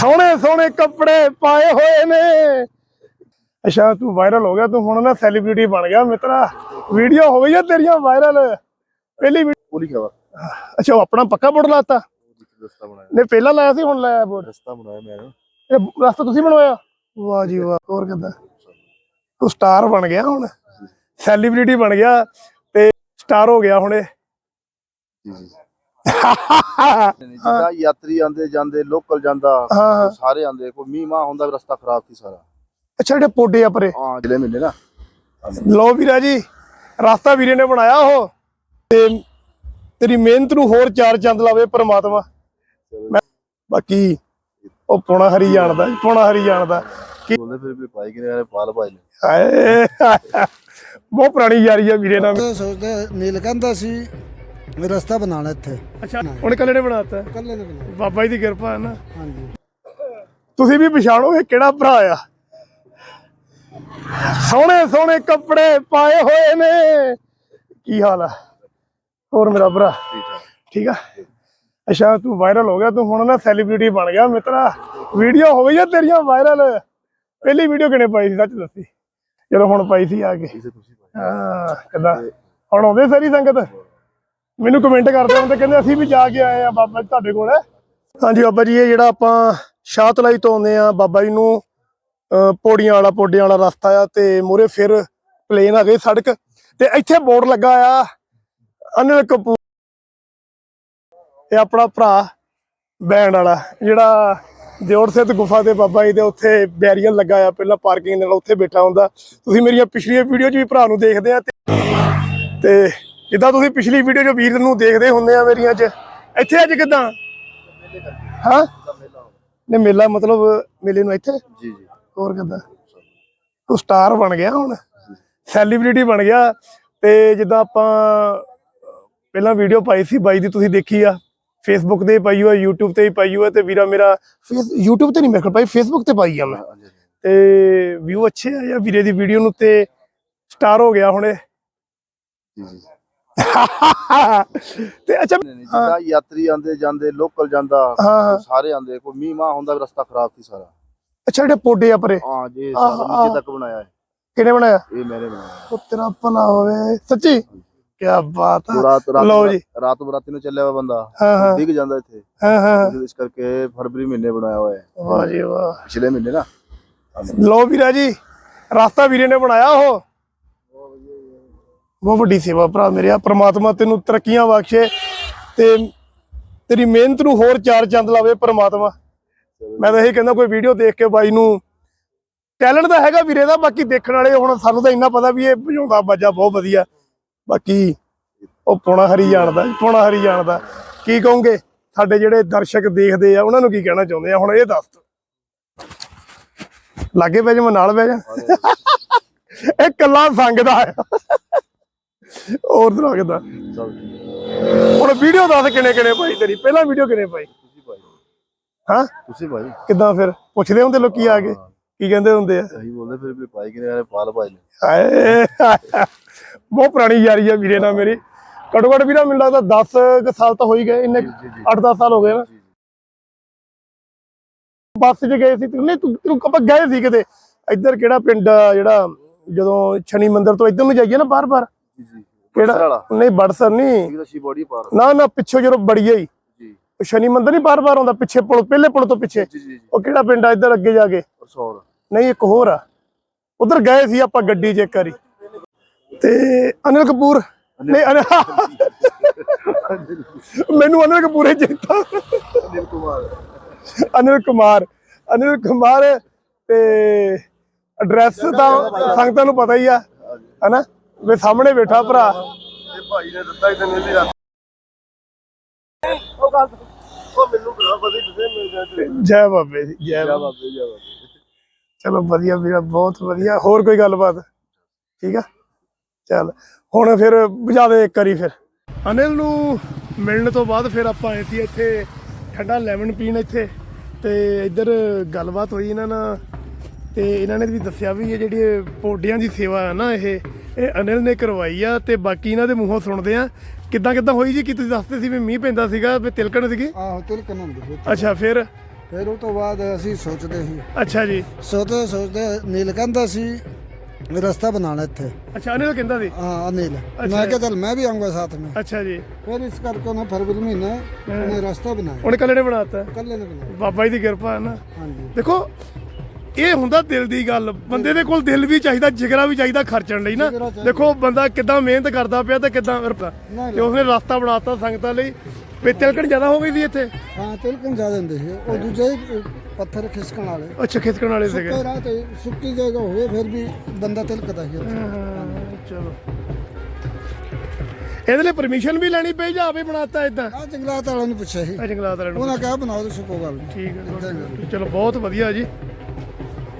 ਸੋਹਣੇ ਸੋਹਣੇ ਕੱਪੜੇ ਪਾਏ ਹੋਏ ਨੇ। ਅੱਛਾ ਤੂੰ ਵਾਇਰਲ ਹੋ ਗਿਆ ਤੂੰ ਹੁਣ ਨਾ ਸੈਲੀਬ੍ਰਿਟੀ ਬਣ ਗਿਆ ਮਿੱਤਰਾ। ਵੀਡੀਓ ਹੋ ਗਈ ਆ ਤੇਰੀਆਂ ਵਾਇਰਲ ਪਹਿਲੀ ਪੁਲੀ ਖਵਾ ਅੱਛਾ ਉਹ ਆਪਣਾ ਪੱਕਾ ਬੋਰਡ ਲਾਤਾ? ਰਸਤਾ ਬਣਾਇਆ। ਨੇ ਪਹਿਲਾਂ ਲਾਇਆ ਸੀ ਹੁਣ ਲਾਇਆ ਬੋਰਡ। ਰਸਤਾ ਬਣਾਇਆ ਮੈਂ ਇਹ ਰਸਤਾ ਤੁਸੀਂ ਬਣਵਾਇਆ? ਵਾਹ ਜੀ ਵਾਹ ਹੋਰ ਕਿੱਦਾਂ? ਤੂੰ ਸਟਾਰ ਬਣ ਗਿਆ ਹੁਣ। ਸੈਲੀਬ੍ਰਿਟੀ ਬਣ ਗਿਆ ਤੇ ਸਟਾਰ ਹੋ ਗਿਆ ਹੁਣ ਇਹ। ਜੀ ਜੀ। ਜਿੱਦਾਂ ਯਾਤਰੀ ਆਂਦੇ ਜਾਂਦੇ ਲੋਕਲ ਜਾਂਦਾ ਹਾਂ ਸਾਰੇ ਆਂਦੇ ਕੋਈ ਮੀਂਹ ਹੁੰਦਾ ਰਸਤਾ ਖਰਾਬ ਸੀ ਸਾਰਾ। ਅੱਛਾ ਜਿਹੜੇ ਪੋਡੇ ਆ ਪਰੇ। ਹਾਂ ਜਿਹੜੇ ਮਹੀਨੇ ਨਾ। ਲੋ ਵੀਰਾ ਜੀ ਰਸਤਾ ਵੀਰੇ ਨੇ ਬਣਾਇਆ ਉਹ। ਤੇ ਤੇਰੀ ਮਿਹਨਤ ਨੂੰ ਹੋਰ ਚਾਰ ਚੰਦ ਲਾਵੇ ਪ੍ਰਮਾਤਮਾ। ਮੈਂ ਬਾਕੀ ਉਹ ਪੋਣਾ ਹਰੀ ਜਾਣਦਾ ਪੋਣਾ ਹਰੀ ਜਾਣਦਾ। ਕਿ ਬੋਲਦੇ ਫਿਰ ਵੀ ਪਾਈ ਕਿਨੇ ਵਾਲੇ ਪਾਲ ਭਾਈ ਨੇ। ਹਾਏ। ਬਹੁਤ ਪੁਰਾਣੀ ਯਾਰੀ ਆ ਵੀਰੇ ਨਾਲ। ਸੋਚਦਾ ਨੀਲ ਕਹਿੰਦਾ ਸੀ। ਰਸਤਾ ਬਣਾਉਣਾ ਇੱਥੇ। ਅੱਛਾ ਹੁਣ ਕੱਲੇ ਨੇ ਬਣਾਤਾ? ਕੱਲੇ ਨੇ ਬਣਾਉਣਾ ਬਾਬਾ ਜੀ ਦੀ ਕਿਰਪਾ ਹੈ ਨਾ? ਹਾਂਜੀ। ਤੁਸੀਂ ਵੀ ਪਛਾਣੋ ਇਹ ਕਿਹੜਾ ਭਰਾ ਆ। ਸੋਹਣੇ ਸੋਹਣੇ ਕੱਪੜੇ ਪਾਏ ਹੋਏ ਨੇ। ਕੀ ਹਾਲ ਆ? ਹੋਰ ਮੇਰਾ ਭਰਾ? ਠੀਕ ਆ? ਅੱਛਾ ਤੂੰ ਵਾਇਰਲ ਹੋ ਗਿਆ ਤੂੰ ਹੁਣ ਨਾ ਸੈਲੀਬ੍ਰਿਟੀ ਬਣ ਗਿਆ ਮਿੱਤਰਾ। ਵੀਡੀਓ ਹੋ ਗਈ ਆ ਤੇਰੀਆਂ ਵਾਇਰਲ ਪਹਿਲੀ ਵੀਡੀਓ ਕਿਨੇ ਪਾਈ ਸੀ ਸੱਚ ਦੱਸੀ? ਜਦੋਂ ਹੁਣ ਪਾਈ ਸੀ ਆ ਕੇ। ਹਾਂ ਕਿੱਦਾਂ? ਹੁਣ ਆਉਂਦੇ ਸਾਰੀ ਸੰਗਤ? ਮੈਨੂੰ ਕਮੈਂਟ ਕਰਦੇ ਹੁੰਦੇ ਕਹਿੰਦੇ ਅਸੀਂ ਵੀ ਜਾ ਕੇ ਆਏ ਆ ਬਾਬਾ ਜੀ ਤੁਹਾਡੇ ਕੋਲ। ਹਾਂਜੀ ਬਾਬਾ ਜੀ, ਇਹ ਜਿਹੜਾ ਆਪਾਂ ਸ਼ਾਹਤਲਾਈ ਤੋਂ ਆਉਂਦੇ ਆ ਬਾਬਾ ਜੀ ਨੂੰ ਪੌੜੀਆਂ ਵਾਲਾ ਪੌੜੀਆਂ ਵਾਲਾ ਰਸਤਾ ਆ ਤੇ ਮੂਹਰੇ ਫਿਰ ਪਲੇਨ ਆ ਗਈ ਸੜਕ ਤੇ ਇੱਥੇ ਬੋਰਡ ਲੱਗਾ ਆ, ਅਨਿਲ ਕਪੂਰ ਇਹ ਆਪਣਾ ਭਰਾ ਬੈਂਡ ਵਾਲਾ, ਜਿਹੜਾ ਦਿਓਰ ਸਿੱਧ ਗੁਫਾ ਦੇ ਬਾਬਾ ਜੀ ਦੇ ਉੱਥੇ ਬੈਰੀਅਰ ਲੱਗਾ ਆ, ਪਹਿਲਾਂ ਪਾਰਕਿੰਗ ਦੇ ਨਾਲ ਉੱਥੇ ਬੈਠਾ ਹੁੰਦਾ। ਤੁਸੀਂ ਮੇਰੀਆਂ ਪਿਛਲੀਆਂ ਵੀਡੀਓ 'ਚ ਵੀ ਭਰਾ ਨੂੰ ਦੇਖਦੇ ਆ ਤੇ ਜਿੱਦਾਂ ਤੁਸੀਂ ਪਿਛਲੀ ਵੀਡੀਓ 'ਚ ਵੀਰ ਨੂੰ ਦੇਖਦੇ ਹੁੰਦੇ ਆ ਮੇਰੀਆਂ 'ਚ ਇੱਥੇ ਅੱਜ ਕਿਦਾਂ? ਹਾਂ? ਨੇ ਮੇਲਾ ਮਤਲਬ ਮੇਲੇ ਨੂੰ ਇੱਥੇ? ਜੀ ਜੀ। ਹੋਰ ਕਿਦਾਂ? ਤੂੰ ਸਟਾਰ ਬਣ ਗਿਆ ਹੁਣ। ਸੈਲੀਬ੍ਰਿਟੀ ਬਣ ਗਿਆ। ਤੇ ਜਿੱਦਾਂ ਆਪਾਂ ਪਹਿਲਾਂ ਵੀਡੀਓ ਪਾਈ ਸੀ ਬਾਈ ਦੀ ਤੁਸੀਂ ਦੇਖੀ ਆ। ਫੇਸਬੁੱਕ ਤੇ ਪਾਈ ਹੋਈ YouTube ਤੇ ਵੀ ਪਾਈ ਹੋਈ ਆ ਤੇ ਵੀਰਾ ਮੇਰਾ ਫੇਸ YouTube ਤੇ ਨਹੀਂ ਮੇਰੇ ਕੋਲ ਪਾਈ ਫੇਸਬੁੱਕ ਤੇ ਪਾਈ ਆ ਮੈਂ। ਤੇ ਵਿਊ ਅੱਛੇ ਆ ਜਾਂ ਵੀਰੇ ਦੀ ਵੀਡੀਓ ਨੂੰ ਤੇ ਸਟਾਰ ਹੋ ਗਿਆ ਹੁਣ ਜੀ ਜੀ। ਤੇ ਅੱਛਾ ਜਿੱਦਾਂ ਯਾਤਰੀ ਆਂਦੇ ਜਾਂਦੇ ਲੋਕਲ ਜਾਂਦਾ ਸਾਰੇ ਆਂਦੇ ਕੋਈ ਮੀਂਹ ਮਾ ਹੁੰਦਾ ਵੀ ਰਸਤਾ ਖਰਾਬ ਸੀ ਸਾਰਾ। ਅੱਛਾ ਜਿਹੜੇ ਪੋਡੇ ਆ ਪਰੇ? ਹਾਂ ਜੀ ਸਾਰਾ। ਨੀਚੇ ਤੱਕ ਬਣਾਇਆ ਹੈ। ਕਿਹਨੇ ਬਣਾਇਆ? ਇਹ ਮੈंने ਬਣਾਇਆ। ਉਹ ਤੇਰਾ ਭਲਾ ਹੋਵੇ। ਸੱਚੀ? ਕੀ ਬਾਤ ਆ। ਲਓ ਜੀ। ਰਾਤ ਬਰਾਤੀ ਨੂੰ ਚੱਲਿਆ ਹੋਇਆ ਬੰਦਾ। ਡਿੱਗ ਜਾਂਦਾ ਇੱਥੇ। ਹਾਂ ਹਾਂ। ਇਸ ਕਰਕੇ ਫਰਵਰੀ ਮਹੀਨੇ ਬਣਾਇਆ ਹੋਇਆ ਹੈ। ਵਾਹ ਜੀ ਵਾਹ। ਪਿਛਲੇ ਮਹੀਨੇ ਨਾ। ਲੋ ਵੀਰਾ ਜੀ ਰਸਤਾ ਵੀਰੇ ਨੇ ਬਣਾਇਆ ਉਹ। ਬਹੁਤ ਵੱਡੀ ਸੇਵਾ ਭਰਾ ਮੇਰੇ ਆ। ਪ੍ਰਮਾਤਮਾ ਤੈਨੂੰ ਤਰੱਕੀਆਂ ਬਖਸ਼ੇ ਤੇ ਤੇਰੀ ਮਿਹਨਤ ਨੂੰ ਹੋਰ ਚਾਰ ਚੰਦ ਲਾਵੇ ਪ੍ਰਮਾਤਮਾ। ਮੈਂ ਤਾਂ ਇਹੀ ਕਹਿੰਦਾ ਕੋਈ ਵੀਡੀਓ ਦੇਖ ਕੇ ਬਾਈ ਨੂੰ ਟੈਲੈਂਟ ਤਾਂ ਹੈਗਾ ਵੀਰੇ ਦਾ ਬਾਕੀ ਦੇਖਣ ਵਾਲੇ ਹੁਣ ਸਾਨੂੰ ਤਾਂ ਇੰਨਾ ਪਤਾ ਵੀ ਇਹ ਵਜਾਉਂਦਾ ਬਾਜਾ ਬਹੁਤ ਵਧੀਆ। ਬਾਕੀ ਉਹ ਪੋਣਾ ਹਰੀ ਜਾਣਦਾ ਪੋਣਾ ਹਰੀ ਜਾਣਦਾ। ਕੀ ਕਹੋਗੇ? ਸਾਡੇ ਜਿਹੜੇ ਦਰਸ਼ਕ ਦੇਖਦੇ ਆ ਉਹਨਾਂ ਨੂੰ ਕੀ ਕਹਿਣਾ ਚਾਹੁੰਦੇ ਆ? ਹੁਣ ਇਹ ਦੱਸ ਲਾਗੇ ਬਹਿ ਜਾ ਮੈਂ ਨਾਲ ਬਹਿ ਜਾ। ਇਹ ਕੱਲਾ ਸੰਗਦਾ ਆ ਹੋਰ ਤਰ੍ਹਾਂ ਕਿਦਾ? ਠੀਕ। ਹੁਣ ਵੀਡੀਓ ਦੱਸ ਕਿਨੇ ਕਿਨੇ ਪਾਈ ਤੇਰੀ? ਪਹਿਲਾਂ ਵੀਡੀਓ ਕਿਨੇ ਪਾਈ? ਤੁਸੀਂ ਭਾਈ। ਹਾਂ? ਤੁਸੀਂ ਭਾਈ। ਕਿਦਾਂ ਫਿਰ? ਪੁੱਛਦੇ ਹੁੰਦੇ ਲੋਕੀ ਆ ਕੇ ਕੀ ਕਹਿੰਦੇ ਹੁੰਦੇ ਆ? ਅਸੀਂ ਬੋਲਦੇ ਫਿਰ ਵੀ ਭਾਈ ਕਿਨੇ ਵਾਲੇ ਪਾਲ ਭਾਈ ਨੇ। ਹਾਏ। ਬਹੁਤ ਪੁਰਾਣੀ ਯਾਰੀ ਆ ਵੀਰੇ ਨਾਲ ਮੇਰੀ। ਘੱਟੋ ਘੱਟ ਵੀਰਾ ਮੈਨੂੰ ਲੱਗਦਾ 10 ਕੁ ਸਾਲ ਤਾਂ ਹੋ ਹੀ ਗਏ ਇੰਨੇ ਜੀ, ਜੀ। 8-10 ਸਾਲ ਹੋ ਗਏ ਨਾ। ਬੱਸ 'ਚ ਗਏ ਸੀ ਨਹੀਂ ਤੂੰ ਤੂੰ ਆਪਾਂ ਗਏ ਸੀ ਕਿਤੇ? ਇੱਧਰ ਕਿਹੜਾ ਪਿੰਡ ਜਿਹੜਾ ਜਦੋਂ ਸ਼ਨੀ ਮੰਦਿਰ ਤੋਂ ਇੱਧਰ ਨੂੰ ਜਾਈਏ ਨਾ ਬਾਰ-ਬਾਰ ਕਿਹੜਾ? ਨਹੀਂ ਬੜਸਰ ਨਹੀਂ। ਪਾਰ ਨਾ ਨਾ ਪਿੱਛੋਂ ਜਦੋਂ ਜੀ। ਸ਼ਨੀ ਮੰਦਿਰ ਨਹੀਂ ਬਾਰ-ਬਾਰ ਆਉਂਦਾ ਪਿੱਛੇ ਪੁਲ ਪਹਿਲੇ ਪੁਲ ਤੋਂ ਪਿੱਛੇ। ਉਹ ਕਿਹੜਾ ਪਿੰਡ ਆ? ਇੱਧਰ ਅੱਗੇ ਜਾ ਕੇ। ਸੌਰ ਨਹੀਂ ਇੱਕ ਹੋਰ ਆ। ਉਧਰ ਗਏ ਸੀ ਆਪਾਂ ਗੱਡੀ 'ਚ ਇੱਕ ਵਾਰੀ। ਤੇ ਅਨਿਲ ਕਪੂਰ। ਨਹੀਂ ਮੈਨੂੰ ਅਨਿਲ ਕਪੂਰ ਹੀ ਚੇਤਾ। ਅਨਿਲ ਕੁਮਾਰ। ਅਨਿਲ ਕੁਮਾਰ। ਅਨਿਲ ਕੁਮਾਰ ਤੇ ਐਡਰੈਸ ਤਾਂ ਸੰਗਤਾਂ ਨੂੰ ਪਤਾ ਹੀ ਆ। ਹਨਾ? ਵੇ ਸਾਹਮਣੇ ਬੈਠਾ ਭਰਾ। ਇਹ ਭਾਈ ਨੇ ਦਿੱਤਾ ਹੀ ਤੈਨੂੰ ਇਹਦੀ ਰਾਤ ਉਹ ਗੱਲ ਉਹ ਮੈਨੂੰ ਬੜਾ ਪਤਾ ਹੀ ਦਿੱਤੇ ਮਿਲ ਜੈ ਬਾਬੇ ਦੀ ਜੈ ਜਾ ਬਾਬੇ। ਬਾਬੇ ਜਾ ਬਾਬੇ। ਚਲੋ ਵਧੀਆ ਵੀਰਾ ਬਹੁਤ ਵਧੀਆ। ਹੋਰ ਕੋਈ ਗੱਲਬਾਤ? ਠੀਕ ਆ? ਚੱਲ ਹੁਣ ਫਿਰ ਬੁਝਾ ਦੇ ਇੱਕ ਵਾਰੀ ਫਿਰ। ਅਨਿਲ ਨੂੰ ਮਿਲਣ ਤੋਂ ਬਾਅਦ ਫਿਰ ਆਪਾਂ ਆਏ ਸੀ ਇੱਥੇ ਠੰਡਾ ਲੈਮਨ ਪੀਣ ਇੱਥੇ। ਤੇ ਇੱਧਰ ਗੱਲਬਾਤ ਹੋਈ ਇਹਨਾਂ ਨਾਲ। ਤੇ ਇਹਨਾਂ ਨੇ ਵੀ ਦੱਸਿਆ ਵੀ ਇਹ ਜਿਹੜੀ ਪੌਡਿਆਂ ਦੀ ਸੇਵਾ ਹੈ ਨਾ ਇਹ ਇਹ ਅਨਿਲ ਨੇ ਕਰਵਾਈ ਆ ਤੇ ਬਾਕੀ ਇਹਨਾਂ ਦੇ ਮੂੰਹੋਂ ਸੁਣਦੇ ਆ। ਕਿੱਦਾਂ ਕਿੱਦਾਂ ਹੋਈ ਜੀ? ਕੀ ਤੁਸੀਂ ਦੱਸਦੇ ਸੀ ਵੀ ਮੀਂਹ ਪੈਂਦਾ ਸੀਗਾ ਵੀ ਤਿਲਕਣ ਸੀਗੀ? ਆਹੋ ਤਿਲਕਣ ਹੁੰਦੀ ਸੀ ਅੱਛਾ ਫਿਰ? ਫਿਰ ਉਹ ਤੋਂ ਬਾਅਦ ਅਸੀਂ ਸੋਚਦੇ ਸੀ। ਅੱਛਾ ਜੀ। ਸੋਚਦੇ ਸੋਚਦੇ ਨੀਲ ਕਹਿੰਦਾ ਸੀ ਰਸਤਾ ਬਣਾਣਾ ਇੱਥੇ। ਅੱਛਾ ਅਨਿਲ ਕਹਿੰਦਾ ਸੀ? ਹਾਂ ਅਨਿਲ। ਮੈਂ ਕਿਹਾ ਚਲ ਮੈਂ ਵੀ ਆਉਂਗਾ ਸਾਥ में ਅੱਛਾ ਜੀ। ਫਿਰ ਇਸ ਕਰਕੇ ਉਹਨੇ ਫਰਵਰੀ ਮਹੀਨੇ ਉਹਨੇ ਰਸਤਾ ਬਣਾਇਆ। ਉਹਨੇ ਕੱਲੇ ਨੇ ਬਣਾਤਾ? ਕੱਲੇ ਨੇ ਬਣਾਇਆ। ਬਾਬਾ ਜੀ ਦੀ ਕਿਰਪਾ ਹੈ ਨਾ। ਹਾਂਜੀ। ਦੇਖੋ ਇਹ ਹੁੰਦਾ ਦਿਲ ਦੀ ਗੱਲ। ਬੰਦੇ ਦੇ ਕੋਲ ਦਿਲ ਵੀ ਚਾਹੀਦਾ ਜਿਗਰਾ ਵੀ ਚਾਹੀਦਾ ਖਰਚਣ ਲਈ ਨਾ। ਜਿਗਰਾ ਚਾਹੀਦਾ। ਦੇਖੋ ਬੰਦਾ ਕਿੱਦਾਂ ਮਿਹਨਤ ਕਰਦਾ ਪਿਆ ਤੇ ਕਿੱਦਾਂ ਤੇ ਉਸਨੇ ਰਸਤਾ ਬਣਾਤਾ ਸੰਗਤਾਂ ਲਈ। ਵੀ ਤਿਲਕਣ ਜ਼ਿਆਦਾ ਹੋ ਗਈ ਸੀ ਇੱਥੇ? ਹਾਂ ਤਿਲਕਣ ਜਾ ਜਾਂਦੇ ਸੀ। ਉਹ ਦੂਜੇ ਹੀ ਪੱਥਰ ਖਿਸਕਣ ਵਾਲੇ। ਅੱਛਾ ਖਿਸਕਣ ਵਾਲੇ ਸੀਗੇ। ਸੁੱਕੇ ਰਾਹ ਤੇ ਸੁੱਕੀ ਜਗ੍ਹਾ ਹੋਵੇ ਫਿਰ ਵੀ ਬੰਦਾ ਤਿਲਕਦਾ ਸੀ ਉੱਥੇ। ਹਾਂ, ਚਲੋ। ਇਹਦੇ ਲਈ ਪਰਮਿਸ਼ਨ ਵੀ ਲੈਣੀ ਪਈ ਜਾਂ ਆਪੇ ਬਣਾਤਾ ਇਦਾਂ ਆ ਜੰਗਲਾਤ ਵਾਲਿਆਂ ਨੂੰ ਪੁੱਛਿਆ ਸੀ। ਜੰਗਲਾਤ ਵਾਲਿਆਂ ਨੂੰ ਉਹਨਾਂ ਕਿਹਾ ਬਣਾਓ ਤੇ ਸੁੱਕੋ ਗੱਲ। ਨਹੀਂ ਠੀਕ ਹੀ। ਚਲੋ ਬਹੁਤ ਵਧੀਆ ਜੀ।